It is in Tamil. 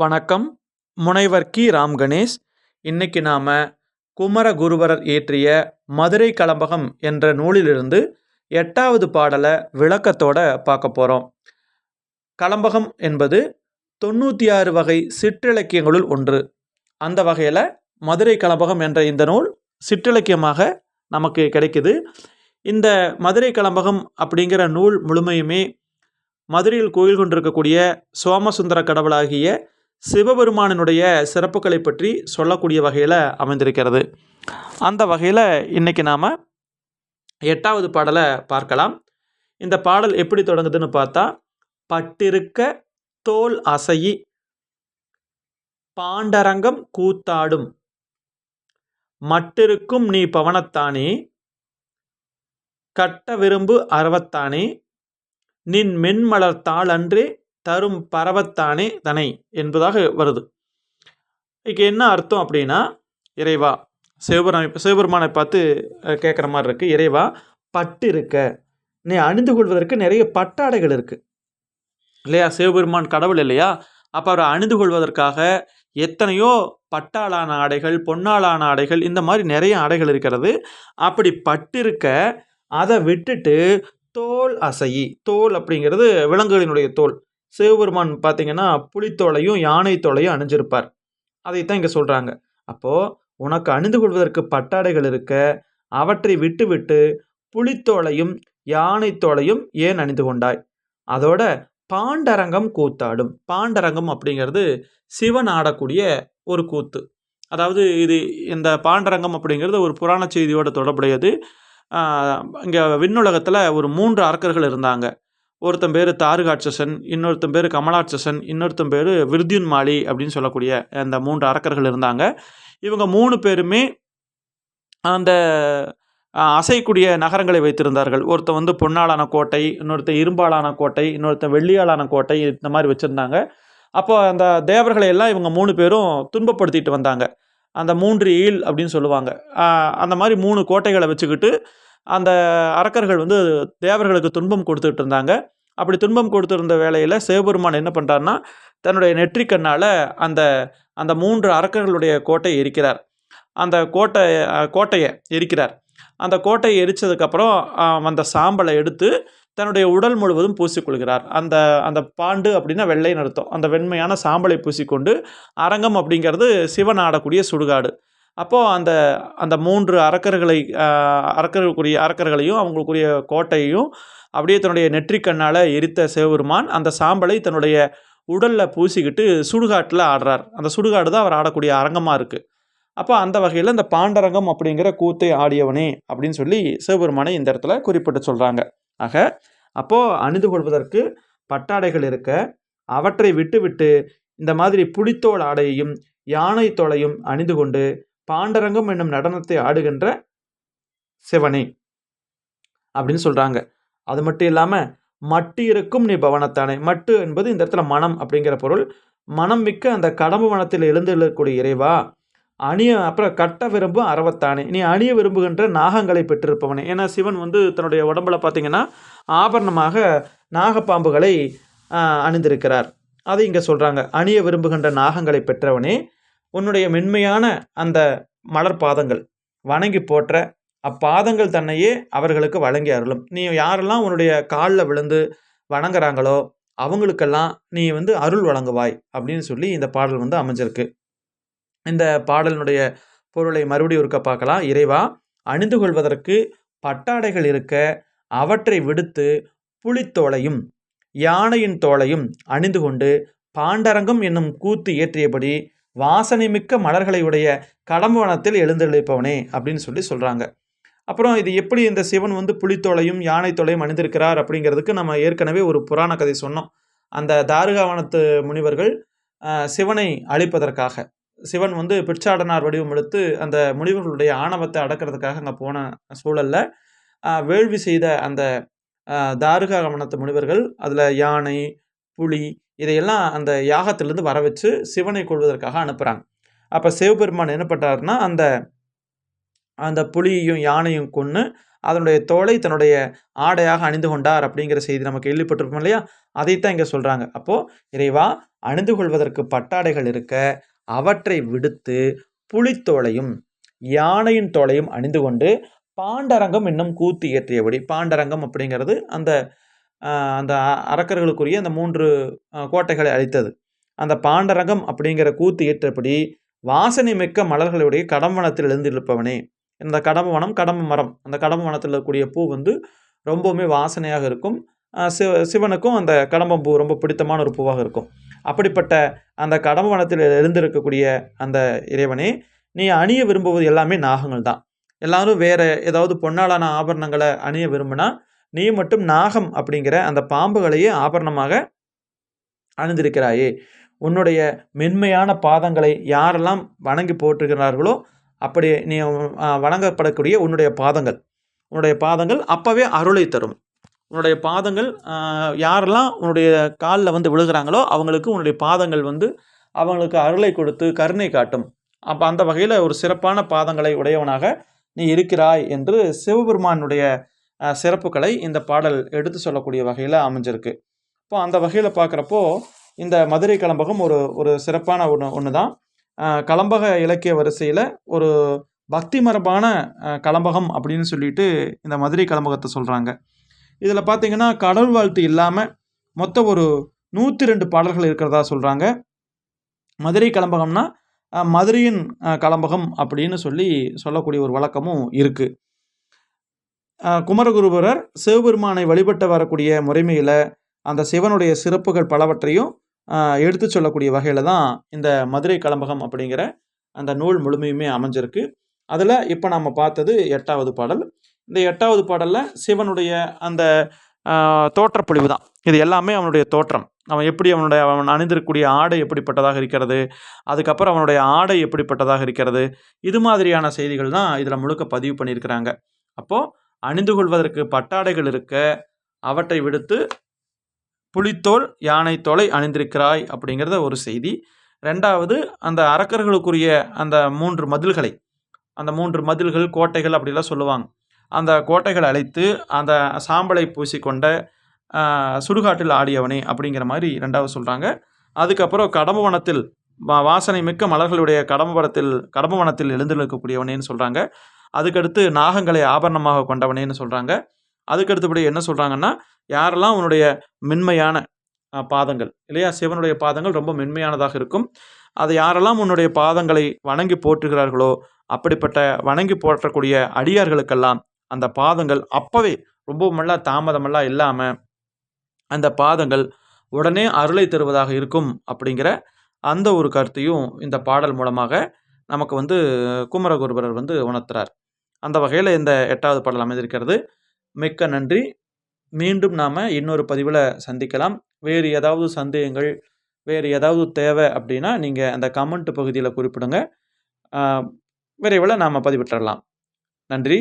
வணக்கம். முனைவர் கி. ராம் கணேஷ். இன்னைக்கு நாம் குமரகுருவரர் இயற்றிய மதுரை கலம்பகம் என்ற நூலிலிருந்து எட்டாவது பாடலை விளக்கத்தோட பார்க்க போகிறோம் கலம்பகம் என்பது தொண்ணூற்றி ஆறு வகை சிற்றிலக்கியங்களுள் ஒன்று. அந்த வகையில் மதுரை கலம்பகம் என்ற இந்த நூல் சிற்றிலக்கியமாக நமக்கு கிடைக்குது. இந்த மதுரை கலம்பகம் அப்படிங்கிற நூல் முழுமையுமே மதுரையில் கோயில் கொண்டிருக்கக்கூடிய சோமசுந்தர கடவுளாகிய சிவபெருமானினுடைய சிறப்புகளை பற்றி சொல்லக்கூடிய வகையில் அமைந்திருக்கிறது. அந்த வகையில் இன்றைக்கி நாம் எட்டாவது பாடலை பார்க்கலாம். இந்த பாடல் எப்படி தொடங்குதுன்னு பார்த்தா பட்டிருக்க தோல் அசையி பாண்டரங்கம் கூத்தாடும் மட்டிருக்கும் நீ பவனத்தானே கட்ட விரும்பு அறவத்தானே நின் மென்மலர் தாளன்றே தரும் பரவத்தானே தனை என்பதாக வருது. இதுக்கு என்ன அர்த்தம் அப்படின்னா இறைவா சிவபெருமானை சிவபெருமானை பார்த்து கேட்குற மாதிரி இருக்குது இறைவா பட்டு இருக்க நீ அணிந்து கொள்வதற்கு நிறைய பட்டாடைகள் இருக்குது இல்லையா? சிவபெருமான் கடவுள் இல்லையா? அப்போ அவரை அணிந்து கொள்வதற்காக எத்தனையோ பட்டாளான ஆடைகள் பொன்னாளான ஆடைகள் இந்த மாதிரி நிறைய ஆடைகள் இருக்கிறது. அப்படி பட்டிருக்க அதை விட்டுட்டு தோல் அசையி. தோல் அப்படிங்கிறது விலங்குகளினுடைய தோல். சிவபெருமான் பார்த்தீங்கன்னா புலித்தோலையும் யானை தோலையும் அணிஞ்சிருப்பார். அதைத்தான் இங்கே சொல்கிறாங்க அப்போது உனக்கு அணிந்து கொள்வதற்கு பட்டாடைகள் இருக்க அவற்றை விட்டு விட்டு புலித்தோலையும் யானை தோலையும் ஏன் அணிந்து கொண்டாய்? அதோட பாண்டரங்கம் கூத்தாடும். பாண்டரங்கம் அப்படிங்கிறது சிவன் ஆடக்கூடிய ஒரு கூத்து. அதாவது இது இந்த பாண்டரங்கம் அப்படிங்கிறது ஒரு புராண செய்தியோட தொடர்புடையது. இங்கே விண்ணுலகத்தில் ஒரு மூன்று அரக்கர்கள் இருந்தாங்க. ஒருத்தன் பேர் தாருகாட்சசன் இன்னொருத்தன் பேர் கமலாட்சசன் இன்னொருத்தன் பேர் விருத்யுன் மாலி அப்படின்னு சொல்லக்கூடிய அந்த மூன்று அரக்கர்கள் இருந்தாங்க. இவங்க மூணு பேருமே அந்த அசைக்கூடிய நகரங்களை வைத்திருந்தார்கள். ஒருத்தன் வந்து பொன்னாலான கோட்டை இன்னொருத்தன் இரும்பாலான கோட்டை இன்னொருத்தன் வெள்ளியாலான கோட்டை இந்த மாதிரி வச்சுருந்தாங்க. அப்போ அந்த தேவர்களை எல்லாம் இவங்க மூணு பேரும் துன்பப்படுத்திட்டு வந்தாங்க. அந்த மூன்று ஈல் அப்படின்னு சொல்லுவாங்க. அந்த மாதிரி மூணு கோட்டைகளை வச்சுக்கிட்டு அந்த அரக்கர்கள் வந்து தேவர்களுக்கு துன்பம் கொடுத்துட்டு இருந்தாங்க. அப்படி துன்பம் கொடுத்துருந்த வேலையில் சிவபெருமான் என்ன பண்ணுறாருன்னா தன்னுடைய நெற்றிக்கண்ணால் அந்த அந்த மூன்று அரக்கர்களுடைய கோட்டையை எரிக்கிறார். அந்த கோட்டை கோட்டையை எரிக்கிறார். அந்த கோட்டையை எரித்ததுக்கப்புறம் அந்த சாம்பலை எடுத்து தன்னுடைய உடல் முழுவதும் பூசிக்கொள்கிறார். அந்த அந்த பாண்டு அப்படின்னா வெள்ளை நிறுத்தம் அந்த வெண்மையான சாம்பலை பூசிக்கொண்டு அரங்கம் அப்படிங்கிறது சிவன் ஆடக்கூடிய சுடுகாடு. அப்போது அந்த அந்த மூன்று அரக்கர்களை அரக்கர்களுக்குரிய அரக்கர்களையும் அவங்களுக்குரிய கோட்டையையும் அப்படியே தன்னுடைய நெற்றிக்கண்ணால் எரித்த சிவபெருமான் அந்த சாம்பலை தன்னுடைய உடலில் பூசிக்கிட்டு சுடுகாட்டில் ஆடுறார். அந்த சுடுகாடு தான் அவர் ஆடக்கூடிய அரங்கமாக இருக்குது அப்போ அந்த வகையில் இந்த பாண்டரங்கம் அப்படிங்கிற கூத்தை ஆடியவனே அப்படின்னு சொல்லி சிவபெருமானை இந்த இடத்துல குறிப்பிட்டு சொல்கிறாங்க ஆக அப்போது அணிந்து கொள்வதற்கு பட்டாடைகள் இருக்க அவற்றை விட்டுவிட்டு இந்த மாதிரி புலித்தோல் ஆடையையும் யானை தோலையும் அணிந்து கொண்டு பாண்டரங்கம் என்னும் நடனத்தை ஆடுகின்ற சிவனே அப்படின்னு சொல்கிறாங்க அது மட்டும் இல்லாமல் மட்டு இருக்கும் நீ பவனத்தானே. மட்டு என்பது இந்த இடத்துல மனம் அப்படிங்கிற பொருள். மனம் மிக்க அந்த கடம்பு வனத்தில் எழுந்துள்ளக்கூடிய இறைவா அணிய அப்புறம் கட்ட விரும்பும் அறவத்தானே நீ அணிய விரும்புகின்ற நாகங்களை பெற்றிருப்பவனே. ஏன்னா சிவன் வந்து தன்னுடைய உடம்புல பார்த்தீங்கன்னா ஆபரணமாக நாகப்பாம்புகளை அணிந்திருக்கிறார். அதை இங்கே சொல்கிறாங்க அணிய விரும்புகின்ற நாகங்களை பெற்றவனே உன்னுடைய மென்மையான அந்த மலர் பாதங்கள் வணங்கி போற்ற அப்பாதங்கள் தன்னையே அவர்களுக்கு வழங்கி அருளும். நீ யாரெல்லாம் உன்னுடைய காலில் விழுந்து வணங்குறாங்களோ அவங்களுக்கெல்லாம் நீ வந்து அருள் வழங்குவாய் அப்படின்னு சொல்லி இந்த பாடல் வந்து அமைஞ்சிருக்கு. இந்த பாடலினுடைய பொருளை மறுபடியும் இருக்க பார்க்கலாம். இறைவா அணிந்து கொள்வதற்கு பட்டாடைகள் இருக்க அவற்றை விடுத்து புலித்தோலையும் யானையின் தோலையும் அணிந்து கொண்டு பாண்டரங்கம் என்னும் கூத்து ஏற்றியபடி வாசனை மிக்க மலர்களை உடைய கடம்பவனத்தில் எழுந்தெழுப்பவனே அப்படின்னு சொல்லி சொல்கிறாங்க அப்புறம் இது எப்படி இந்த சிவன் வந்து புலித்தோலையும் யானை தோலையும் அணிந்திருக்கிறார் அப்படிங்கிறதுக்கு நம்ம ஏற்கனவே ஒரு புராண கதை சொன்னோம். அந்த தாருகாவனத்து முனிவர்கள் சிவனை அழிப்பதற்காக சிவன் வந்து பிற்சாடனார் வடிவம் எடுத்து அந்த முனிவர்களுடைய ஆணவத்தை அடக்கிறதுக்காக அங்கே போன சூழலில் வேள்வி செய்த அந்த தாருகாவனத்து முனிவர்கள் அதில் யானை புலி இதையெல்லாம் அந்த யாகத்திலேருந்து வர வச்சு சிவனை கொள்வதற்காக அனுப்புகிறாங்க அப்போ சிவபெருமான் என்ன பண்ணுறாருன்னா அந்த அந்த புலியையும் யானையும் கொன்று அதனுடைய தோலை தன்னுடைய ஆடையாக அணிந்து கொண்டார் அப்படிங்கிற செய்தி நம்ம கேள்விப்பட்டிருப்போம் இல்லையா? அதைத்தான் இங்கே சொல்கிறாங்க அப்போது இறைவா அணிந்து கொள்வதற்கு பட்டாடைகள் இருக்க அவற்றை விடுத்து புலித்தோலையும் யானையின் தோலையும் அணிந்து கொண்டு பாண்டரங்கம் இன்னும் கூத்து இயற்றியபடி பாண்டரங்கம் அப்படிங்கிறது அந்த அந்த அரக்கர்களுக்குரிய அந்த மூன்று கோட்டைகளை அழித்தது. அந்த பாண்டரங்கம் அப்படிங்கிற கூத்து ஏற்றபடி வாசனை மிக்க மலர்களுடைய கடம்பவனத்தில் எழுந்திருப்பவனே இந்த கடம்ப வனம் கடம்ப மரம். அந்த கடம்ப வனத்தில் இருக்கக்கூடிய பூ வந்து ரொம்பவுமே வாசனையாக இருக்கும். சிவ சிவனுக்கும் அந்த கடம்பம் பூ ரொம்ப பிடித்தமான ஒரு பூவாக இருக்கும். அப்படிப்பட்ட அந்த கடம்ப வனத்தில் இருந்திருக்கக்கூடிய அந்த இறைவனே நீ அணிய விரும்புவது எல்லாமே நாகங்கள் தான். எல்லாரும் வேறு ஏதாவது பொன்னாலான ஆபரணங்களை அணிய விரும்பினா நீ மட்டும் நாகம் அப்படிங்கிற அந்த பாம்புகளையே ஆபரணமாக அணிந்திருக்கிறாயே. உன்னுடைய மென்மையான பாதங்களை யாரெல்லாம் வணங்கி போற்றுகிறார்களோ அப்படி நீ வணங்கப்படக்கூடிய உன்னுடைய பாதங்கள். உன்னுடைய பாதங்கள் அப்போவே அருளை தரும். உன்னுடைய பாதங்கள் யாரெல்லாம் உன்னுடைய காலில் வந்து விழுகிறாங்களோ அவங்களுக்கு உன்னுடைய பாதங்கள் வந்து அவங்களுக்கு அருளை கொடுத்து கருணை காட்டும். அப்போ அந்த வகையில் ஒரு சிறப்பான பாதங்களை உடையவனாக நீ இருக்கிறாய் என்று சிவபெருமானுடைய சிறப்புகளை இந்த பாடல் எடுத்து சொல்லக்கூடிய வகையில் அமைஞ்சிருக்கு. இப்போ அந்த வகையில் பார்க்குறப்போ இந்த மதுரை கலம்பகம் ஒரு ஒரு சிறப்பான ஒன்று ஒன்று தான் கலம்பக இலக்கிய வரிசையில் ஒரு பக்தி மரபான கலம்பகம் அப்படின்னு சொல்லிட்டு இந்த மதுரை கலம்பகத்தை சொல்கிறாங்க இதில் பார்த்தீங்கன்னா கடவுள் வாழ்த்து இல்லாமல் மொத்தம் ஒரு நூற்றி ரெண்டு பாடல்கள் இருக்கிறதா சொல்கிறாங்க மதுரை கலம்பகம்னா மதுரையின் கலம்பகம் அப்படின்னு சொல்லி சொல்லக்கூடிய ஒரு வழக்கமும் இருக்குது குமரகுருபரர் சிவபெருமானை வழிபட்டு வரக்கூடிய முறைமையில் அந்த சிவனுடைய சிறப்புகள் பலவற்றையும் எடுத்து சொல்லக்கூடிய வகையில் தான் இந்த மதுரை கலம்பகம் அப்படிங்கிற அந்த நூல் முழுமையுமே அமைஞ்சிருக்கு. அதில் இப்போ நம்ம பார்த்தது எட்டாவது பாடல். இந்த எட்டாவது பாடலில் சிவனுடைய அந்த தோற்றப்பொழிவு தான். இது எல்லாமே அவனுடைய தோற்றம். அவன் எப்படி அவனுடைய அவன் அணிந்திருக்கக்கூடிய ஆடை எப்படிப்பட்டதாக இருக்கிறது அதுக்கப்புறம் அவனுடைய ஆடை எப்படிப்பட்டதாக இருக்கிறது இது மாதிரியான செய்திகள் தான் இதில் முழுக்க பதிவு பண்ணியிருக்கிறாங்க. அப்போது அணிந்து கொள்வதற்கு பட்டாடைகள் இருக்க அவற்றை விடுத்து புலித்தோல் யானை தோலை அணிந்திருக்கிறாய் அப்படிங்கிறத ஒரு செய்தி. ரெண்டாவது அந்த அரக்கர்களுக்குரிய அந்த மூன்று மதில்களை அந்த மூன்று மதில்கள் கோட்டைகள் அப்படிலாம் சொல்லுவாங்க. அந்த கோட்டைகளை அழைத்து அந்த சாம்பலை பூசிக்கொண்ட சுடுகாட்டில் ஆடியவனே அப்படிங்கிற மாதிரி ரெண்டாவது சொல்கிறாங்க அதுக்கப்புறம் கடம்பவனத்தில் வாசனை மிக்க மலர்களுடைய கடம்பவனத்தில் கடம்பவனத்தில் எழுந்திருக்கக்கூடியவனேன்னு சொல்கிறாங்க அதுக்கடுத்து நாகங்களை ஆபரணமாக கொண்டவனேன்னு சொல்கிறாங்க அதுக்கடுத்தபடி என்ன சொல்கிறாங்கன்னா யாரெல்லாம் உன்னுடைய மென்மையான பாதங்கள் இல்லையா? சிவனுடைய பாதங்கள் ரொம்ப மென்மையானதாக இருக்கும். அதை யாரெல்லாம் உன்னுடைய பாதங்களை வணங்கி போற்றுகிறார்களோ அப்படிப்பட்ட வணங்கி போற்றக்கூடிய அடியார்களுக்கெல்லாம் அந்த பாதங்கள் அப்போவே நல்லா தாமதமெல்லாம் இல்லாமல் அந்த பாதங்கள் உடனே அருளை தருவதாக இருக்கும் அப்படிங்கிற அந்த ஒரு கருத்தையும் இந்த பாடல் மூலமாக நமக்கு வந்து குமரகுருபரர் வந்து உணர்த்துறார். அந்த வகையில் இந்த எட்டாவது பாடல் அமைந்திருக்கிறது. மிக்க நன்றி. மீண்டும் நாம் இன்னொரு பதிவில் சந்திக்கலாம். வேறு ஏதாவது சந்தேகங்கள் வேறு ஏதாவது தேவை அப்படின்னா நீங்கள் அந்த கமெண்ட் பகுதியில் குறிப்பிடுங்க. விரைவில் நாம் பதிவிட்டுடலாம் நன்றி.